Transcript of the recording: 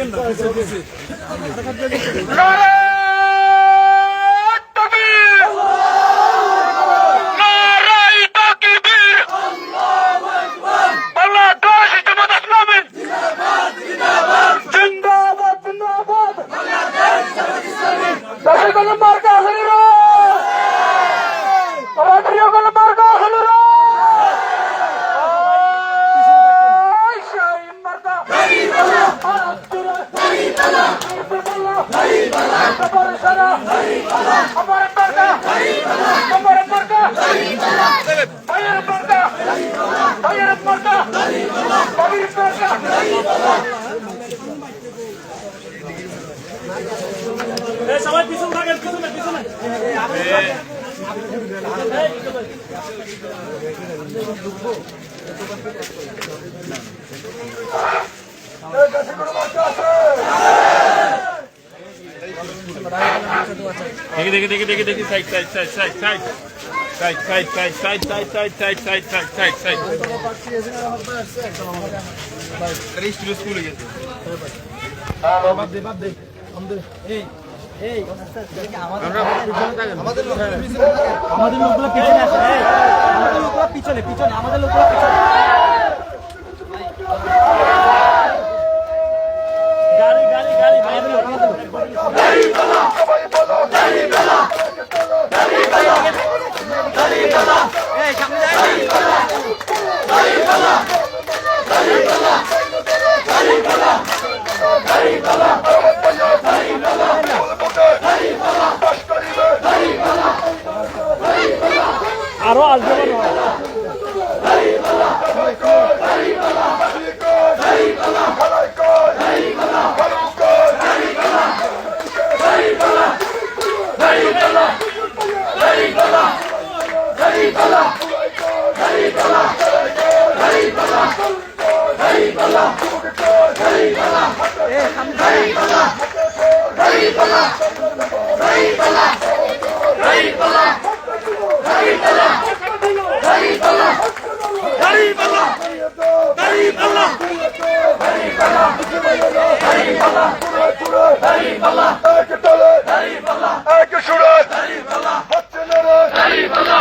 থাকেন না That's it, I'm going to mark সবাই পিছন থাকেন পিছনে পিছনে দেখি দেখি দেখি দেখি দেখি side side side side side side side side side side side side side side side side school স্কুলে গেছে আমাদের লোকগুলো পিছনে এই, আমাদের লোকগুলো পিছনে পিছনে আমাদের লোকগুলো পিছনে আরও আসবে Raipala! Raipala! Raipala! এক সুরে হচ্ছে না